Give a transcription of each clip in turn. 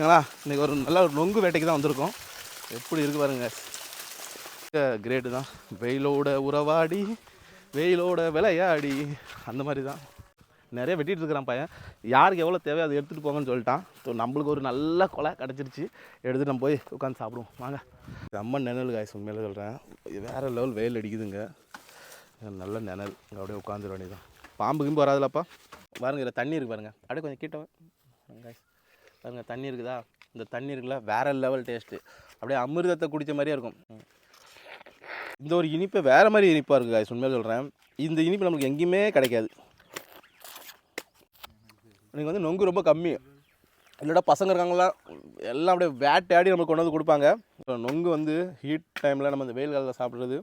ஓகேங்களா? இன்றைக்கி ஒரு நல்ல ஒரு நொங்கு வேட்டைக்கு தான் வந்திருக்கோம். எப்படி இருக்கு பாருங்க. கிரேடு தான். வெயிலோட உறவாடி வெயிலோட விளையாடி. அந்த மாதிரி தான். நிறைய வெட்டிகிட்டு இருக்கிறான் பையன். யாருக்கு எவ்வளோ தேவையோ அதை எடுத்துகிட்டு போங்கன்னு சொல்லிட்டான். ஸோ நம்மளுக்கு ஒரு நல்ல கொலை கிடச்சிருச்சு. எடுத்துகிட்டு நம்ம போய் உட்காந்து சாப்பிடுவோம். வாங்க. செம்ம நிழல் காய்ஸ் உண்மையில சொல்கிறேன் வேறு லெவல் வெயில் அடிக்குதுங்க. நல்ல நிழல் இங்கே அப்படியே உட்காந்துட வேண்டியதான் பாம்பு கிம்பு வராதுலப்பா. பாருங்க இதில் தண்ணி இருக்கு பாருங்க. அப்படியே கொஞ்சம் கிட்ட காய்ஸ் பாருங்கள் தண்ணி இருக்குதா? இந்த தண்ணி இருக்குல்ல வேற லெவல் டேஸ்ட்டு அப்படியே அமிர்தத்தை குடித்த மாதிரியே இருக்கும். இந்த ஒரு இனிப்பு வேறு மாதிரி இனிப்பாக இருக்குது காய்ஸ் உண்மையாக சொல்கிறேன் இந்த இனிப்பு நம்மளுக்கு எங்கேயுமே கிடைக்காது. எனக்கு வந்து நொங்கு ரொம்ப கம்மி. இல்லைடா பசங்க இருக்காங்களா எல்லாம் அப்படியே வேட்டையாடி நம்மளுக்கு கொண்டு வந்து கொடுப்பாங்க. நொங்கு வந்து ஹீட் டைமில் நம்ம இந்த வெயில் காலத்தில் சாப்பிட்றது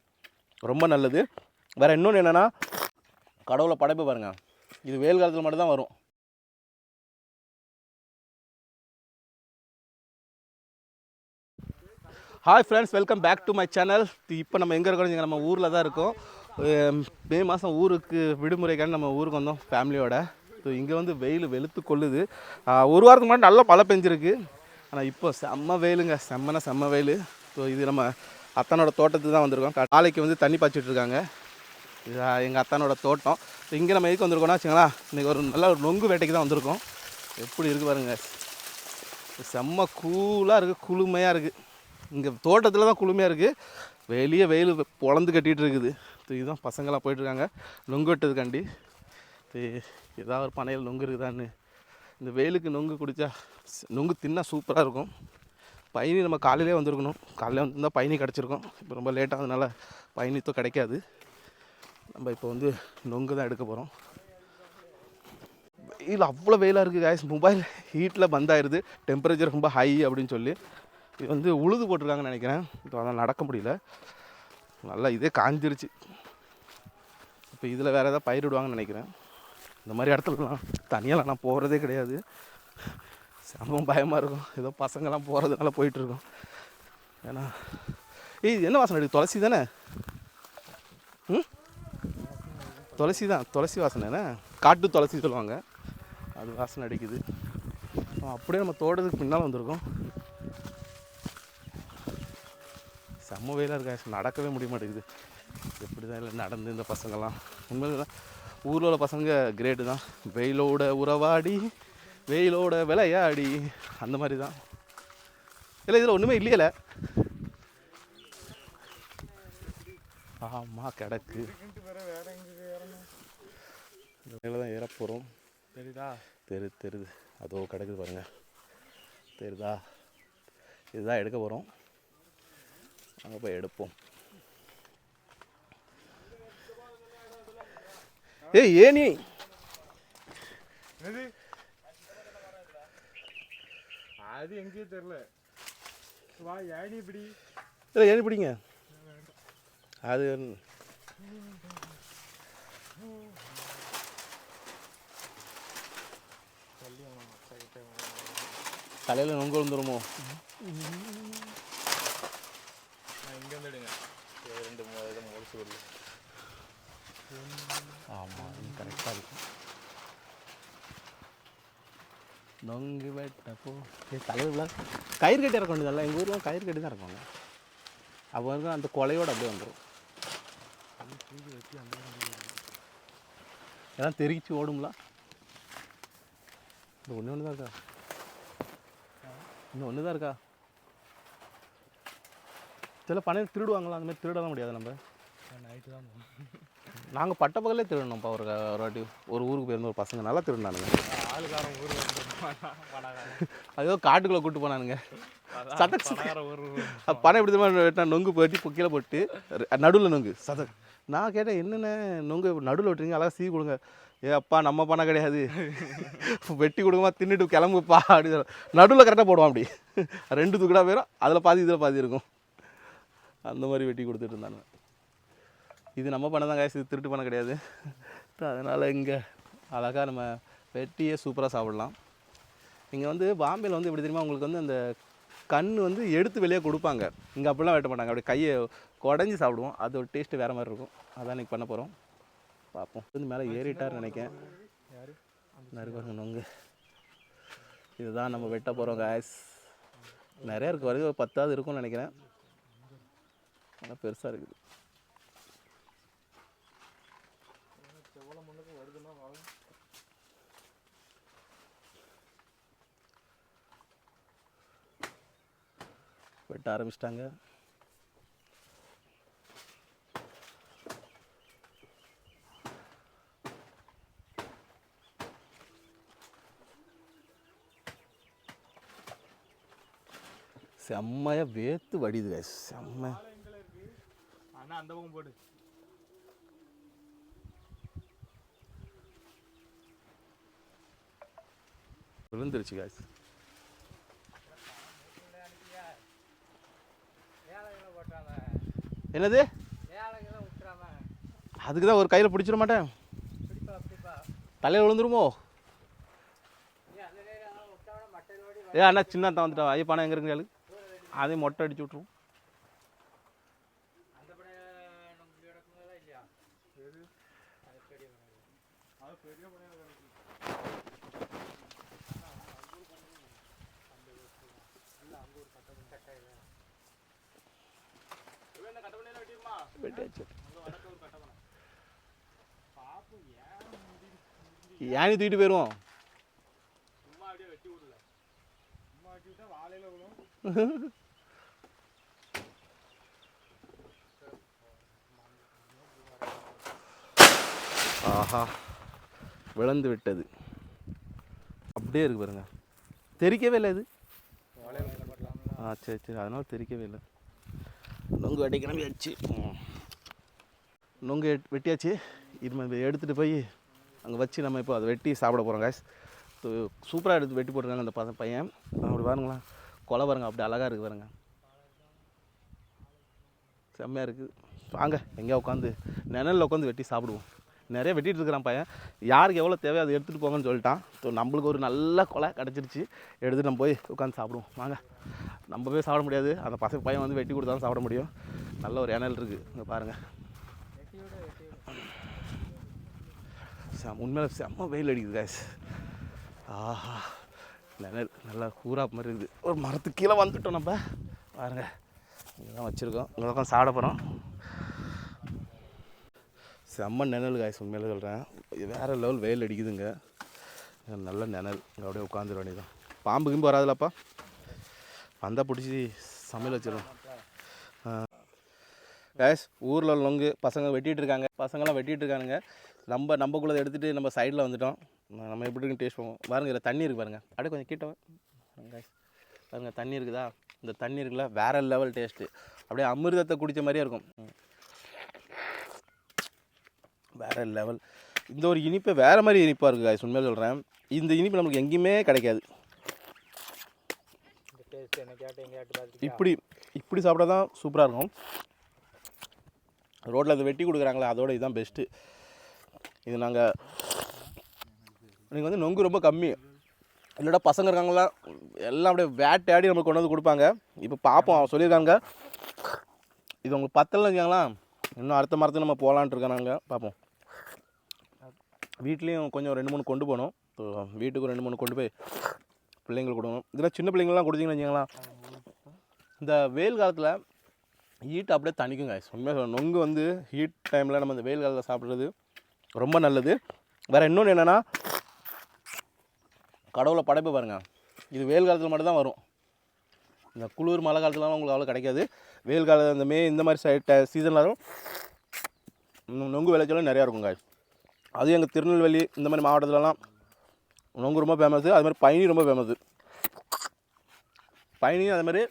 ரொம்ப நல்லது. வேறு இன்னொன்று என்னென்னா கடவுளை படைப்பு பாருங்கள் இது வெயில் காலத்தில் மட்டும்தான் வரும். Hi friends welcome back to my channel இப்போ நம்ம எங்கே இருக்கோம் நம்ம ஊரில் தான் இருக்கோம். மே மாதம் ஊருக்கு விடுமுறைக்கான நம்ம ஊருக்கு வந்தோம் ஃபேமிலியோட ஸோ இங்கே வந்து வெயில் வெளுத்து கொள்ளுது. ஒரு வாரத்துக்கு முன்னாடி நல்லா மழை பெஞ்சிருக்கு. ஆனால் இப்போ செம்ம வெயிலுங்க. செம்மனா செம்ம வெயில். ஸோ இது நம்ம அத்தனோட தோட்டத்துக்கு தான் வந்திருக்கோம். கா- நாளைக்கு வந்து தண்ணி பாய்ச்சிட்டு இருக்காங்க. இது எங்கள் அத்தானோட தோட்டம். ஸோ இங்கே நம்ம எதுக்கு வந்திருக்கோம்னா வச்சுங்களா இன்றைக்கி ஒரு நல்ல ஒரு நொங்கு வேட்டைக்கு தான் வந்திருக்கோம். எப்படி இருக்குது பாருங்க. செம்ம கூலாக இருக்குது குளுமையாக இருக்குது இங்கே தோட்டத்தில் தான் குளுமையாக இருக்குது வெளியே வெயில் பொழந்து கட்டிகிட்டு இருக்குது. இதுதான் பசங்களாம் போயிட்டுருக்காங்க. நொங்கு வெட்டதுக்காண்டி ஏதாவது ஒரு பனையில் நொங்கு இருக்குதான்னு. இந்த வெயிலுக்கு நொங்கு குடித்தா நொங்கு தின்னா சூப்பராக இருக்கும். பயணி நம்ம காலையிலே வந்திருக்கணும். காலையில் வந்திருந்தால் பயணி கிடச்சிருக்கோம். இப்போ ரொம்ப லேட்டாக பயணித்தோ கிடைக்காது. நம்ம இப்போ வந்து நொங்கு தான் எடுக்க போகிறோம் வெயில் அவ்வளோ வெயிலாக இருக்குது காய்ஸ் மொபைல் ஹீட்டில் பந்தாயிருது. டெம்பரேச்சர் ரொம்ப ஹை அப்படின்னு சொல்லி. இது வந்து உழுது போட்டிருக்காங்கன்னு நினைக்கிறேன். இப்போ அதான் நடக்க முடியல. நல்லா இதே காஞ்சிருச்சு. இப்போ இதில் வேறு எதாவது பயிரிடுவாங்கன்னு நினைக்கிறேன். இந்த மாதிரி இடத்துலலாம் தனியாலாம் நான் போகிறதே கிடையாது. சம்பவம் பயமாக இருக்கும். ஏதோ பசங்கள்லாம் போகிறதுனால போயிட்டுருக்கோம் ஏன்னா ஏய் என்ன வாசனை? அடிக்குது துளசி தானே? ம்? துளசி தான். துளசி வாசனைண்ணே காட்டு துளசி சொல்லுவாங்க. அது வாசனை அடிக்குது. அப்படியே நம்ம தோட்டத்துக்கு பின்னால் வந்திருக்கோம். செம்ம வெயிலாக இருக்கா? நடக்கவே முடிய மாட்டேங்குது. எப்படி தான் இல்லை நடந்து இந்த பசங்கள்லாம்? உண்மையில ஊரில் உள்ள பசங்க கிரேட்டு தான். வெயிலோட உறவாடி வெயிலோட விளையாடி. அந்த மாதிரி தான் இல்லை இதில் ஒன்றுமே இல்லையில. ஆமாம் கிடக்கு. மேலே தான் ஏற போகிறோம் சரிதா தெரு தெருது. அதோ கிடக்குது பாருங்க. தெரியுதா? இதுதான் எடுக்க போகிறோம் அங்கே போய் எடுப்போம். ஏய் ஏனி அது எங்கேயும் தெரில வா ஏனி இப்படி? இல்லை ஏனி பிடிங்க? அது தலையில் நொங்கு விழுந்துருமோ இங்கே வந்து எடுங்க ரெண்டு மூணு இதை முடிச்சு விடல ஆமாம் இது கரெக்டாக இருக்கும் நொங்கு வெட்டப்போ தலைவர்களாக கயிறு கட்டி இறக்க வேண்டியதல்ல. எங்கள் ஊர்லாம் கயிறு கட்டி தான் இருப்பாங்க அப்போ வந்து அந்த கொலையோடு அப்படியே வந்துடும் எல்லாம் தெரிச்சு ஓடும்ல. இந்த ஒன்று ஒன்று தான் இருக்கா? இன்னும் ஒன்று தான் இருக்கா? சில பணம் திருடுவாங்களா? அந்த மாதிரி திருடலாம் முடியாது நம்ம. நைட்டு தான் நாங்கள் பட்ட பகலே திருடணும்ப்பா. ஒரு ஒரு வாட்டி. ஒரு ஊருக்கு போயிருந்த ஒரு பசங்க. நல்லா திருடினானுங்க. ஆளுக்காரன் ஊர் வந்து அது காட்டுக்குள்ளே கூட்டு போனானுங்க. அது பணம் எப்படி வெட்டினா நொங்கு போட்டு கீழே போட்டு நடுவில் நொங்கு. சதக். நான் கேட்டேன் என்னென்ன நொங்கு? நடுவில் வெட்டுறீங்க அழகாக சீ கொடுங்க. ஏ அப்பா நம்ம பணம் கிடையாது. வெட்டி கொடுங்கம்மா தின்னுட்டு கிளம்புப்பா. அப்படி நடுவில் கரெக்டாக போடுவான் அப்படி. ரெண்டு துக்கடா போயிடும் அதில் பாதி இதில் பாதி இருக்கும். அந்த மாதிரி வெட்டி கொடுத்துட்டு இருந்தானுங்க. இது நம்ம பணம் தான் காசு திருட்டு பணம் கிடையாது. அதனால் இங்கே அழகாக நம்ம வெட்டியே சூப்பராக சாப்பிடலாம். இங்கே வந்து பாம்பேயில் வந்து எப்படி தெரியுமா உங்களுக்கு வந்து அந்த கண் வந்து எடுத்து வெளியே கொடுப்பாங்க. இங்கே அப்படிலாம் வெட்ட மாட்டாங்க. அப்படியே கையை குடஞ்சி சாப்பிடுவோம். அது ஒரு டேஸ்ட்டு வேறு மாதிரி இருக்கும். அதான் இன்னைக்கு பண்ண போகிறோம் பார்ப்போம். வந்து மேலே ஏறிட்டார் நினைக்கிறேன். நறுக்கு நொங்கு. இதுதான் நம்ம வெட்ட போகிறோம் காய்ஸ் நிறையா இருக்குது வரைக்கும் பத்தாவது இருக்கும்னு நினைக்கிறேன். நல்லா பெருசாக இருக்குது. வெட்ட ஆரம்பிச்சிட்டாங்க. செம்மையா வேத்து guys. செம்ம. அண்ணா அந்த பக்கம் போடு. விழுந்துருச்சு காய்ஸ் என்னது? அதுக்கு தான் ஒரு கையில் பிடிச்சிட மாட்டேன். தலையில் விழுந்துருமோ? ஏ அண்ணா சின்ன தான் வந்துட்டா ஐயப்பாண்ணா எங்கே இருக்கு அதையும் மொட்டை அடிச்சு விட்ருவோம் வெட்டியாச்சு யானி தூக்கிட்டு போயிடுவோம் சும்மா அப்படியே வெட்டி விடல சும்மா வெட்டி விட்டா வாழையில விழும் ஆஹா விளந்து விட்டது. அப்படியே இருக்கு பாருங்க. தெரிக்கவே இல்லை இது. ஆ சரி சரி அதனால தெரிக்கவே இல்லை. நொங்கு வெட்டி கிளம்பியாச்சு ம். நொங்கு எட்- வெட்டியாச்சு. இது நம்ம எடுத்துகிட்டு போய் அங்கே வச்சு நம்ம இப்போ அதை வெட்டி சாப்பிட போகிறோம் காய்ஸ் சூப்பராக எடுத்து வெட்டி போட்டிருக்காங்க அந்த பச பையன். அப்படி பாருங்களேன் கொலை பாருங்க அப்படி அழகாக இருக்குது பாருங்க. செம்மையாக இருக்குது வாங்க எங்கேயா உட்காந்து நிழலில் உட்காந்து வெட்டி சாப்பிடுவோம். நிறைய வெட்டிகிட்டு இருக்கிறான் பையன். யாருக்கு எவ்வளோ தேவையோ அதை எடுத்துகிட்டு போங்கன்னு சொல்லிட்டான். ஸோ நம்மளுக்கு ஒரு நல்ல கொலை கிடச்சிருச்சு. எடுத்துகிட்டு நம்ம போய் உட்காந்து சாப்பிடுவோம். வாங்க. நம்ம போய் சாப்பிட முடியாது. அந்த பசங்க பையன் வந்து வெட்டி கொடுத்தாலும் சாப்பிட முடியும். நல்ல ஒரு இணல் இருக்குது இங்கே பாருங்கள் செம் உண்மையில செம்ம வெயில் அடிக்குது காய்ஸ் ஆஹா நிழல் நல்லா கூறாப் மாதிரி இருக்குது. ஒரு மரத்துக்கு கீழே வந்துட்டோம் நம்ம. பாருங்க இங்கே தான் வச்சுருக்கோம். இங்கே உட்காந்து சாட போகிறோம் செம்ம நிழல் காய்ஸ் உண்மையில சொல்கிறேன் வேறு லெவல் வெயில் அடிக்குதுங்க. நல்ல நிழல். இங்கே அப்படியே உட்காந்துட வேண்டியதான் பாம்பு கிம்பு வராதுலப்பா வந்தால் பிடிச்சி சமையல் வச்சிடும் கேஸ் ஊரில் லொங்கு பசங்க வெட்டிகிட்டு இருக்காங்க. பசங்களாம் வெட்டிகிட்டு இருக்கானுங்க. நம்ம நம்மக்குள்ளதை எடுத்துகிட்டு நம்ம சைடில் வந்துட்டோம். நம்ம எப்படி இருக்குன்னு டேஸ்ட் பண்ணுவோம் பாருங்க இதில் தண்ணி இருக்கு பாருங்க. அப்படியே கொஞ்சம் கிட்ட வா. guys. பாருங்க தண்ணி இருக்குதா? இந்த தண்ணி இருக்குல்ல வேற லெவல் டேஸ்ட்டு அப்படியே அமிர்தத்தை குடித்த மாதிரியே இருக்கும். வேற லெவல் இந்த ஒரு இனிப்பு வேற மாதிரி இனிப்பாக இருக்குது guys. உண்மையாக சொல்கிறேன் இந்த இனிப்பு நமக்கு எங்கேயுமே கிடைக்காது. இப்படி இப்படி சாப்பிட்டா தான் சூப்பராக இருக்கும். ரோட்டில் அதை வெட்டி கொடுக்குறாங்களே அதோட இதுதான் பெஸ்ட்டு இது நாங்கள் நீங்கள் வந்து நொங்கு ரொம்ப கம்மி. இல்லைடா பசங்க இருக்காங்களா எல்லாம் அப்படியே வேட்டையாடி நம்மளுக்கு கொண்டு வந்து கொடுப்பாங்க. இப்போ பார்ப்போம் அவன் சொல்லியிருக்காங்க. இது உங்களுக்கு பத்தலைன்னு வச்சுக்கோங்களா இன்னும் அடுத்த மரத்துக்கு நம்ம போகலான்ட்டு இருக்கோம் நாங்கள் பார்ப்போம் வீட்லேயும் கொஞ்சம் ரெண்டு மூணு கொண்டு போகணும். இப்போ வீட்டுக்கு ரெண்டு மூணு கொண்டு போய் பிள்ளைங்களுக்கு கொடுக்கணும். இதெல்லாம் சின்ன பிள்ளைங்களாம் கொடுத்தீங்கன்னு வச்சுக்கோங்களேன். இந்த வெயில் காலத்தில் ஹீட் அப்படியே தணிக்குங்க. உண்மையாக நொங்கு வந்து ஹீட் டைமில் நம்ம இந்த வெயில் காலத்தில் சாப்பிட்றது. ரொம்ப நல்லது. வேறு இன்னொன்று என்னென்னா கடவுளை படைப்பு பாருங்கள் இது வெயில் காலத்தில் மட்டும்தான் வரும். இந்த குளிர் மழை காலத்துலலாம் உங்களுக்கு அவ்வளோ கிடைக்காது. வெயில் காலம் இந்த மே இந்த மாதிரி சைட் சீசனில் வரும். நொங்கு விளைச்சலும் நிறையா இருக்குங்க அதுவும் எங்கள் திருநெல்வேலி இந்த மாதிரி மாவட்டத்துலலாம் நொங்கு ரொம்ப ஃபேமஸு அது மாதிரி பயணி ரொம்ப ஃபேமஸு பயணியும் அது மாதிரி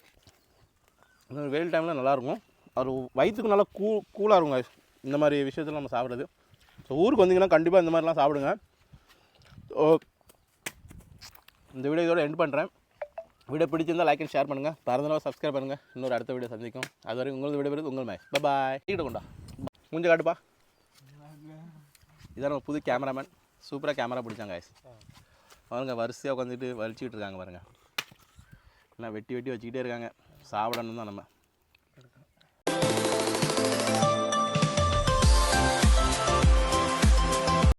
வெயில் டைமில் நல்லாயிருக்கும் அது வயிற்றுக்கு நல்லா கூ கூலாக இருக்கும் காய் இந்த மாதிரி விஷயத்தில் நம்ம சாப்பிட்றது. ஸோ ஊருக்கு வந்தீங்கன்னா கண்டிப்பாக இந்த மாதிரிலாம் சாப்பிடுங்க. ஸோ இந்த வீடியோ இதோட எண்ட் பண்ணுறேன் வீடியோ பிடிச்சிருந்தா லைக் அண்ட் ஷேர் பண்ணுங்கள் பிறந்தளவு சப்ஸ்கிரைப் பண்ணுங்கள் இன்னொரு அடுத்த வீடியோ சந்திக்கும். அது வரைக்கும் உங்களது வீடியோ பெறுது உங்கள் மை பாய் கிட்ட கொண்டா. முடிஞ்ச காட்டுப்பா. இதான் நம்ம புது கேமராமேன் சூப்பராக கேமரா பிடிச்சாங்க guys. பாருங்க வரிசையாக உட்காந்துட்டு வலிச்சுக்கிட்டு இருக்காங்க பாருங்கள் எல்லாம் வெட்டி வெட்டி வச்சுக்கிட்டே இருக்காங்க. சாப்பிடணும் தான் நம்ம.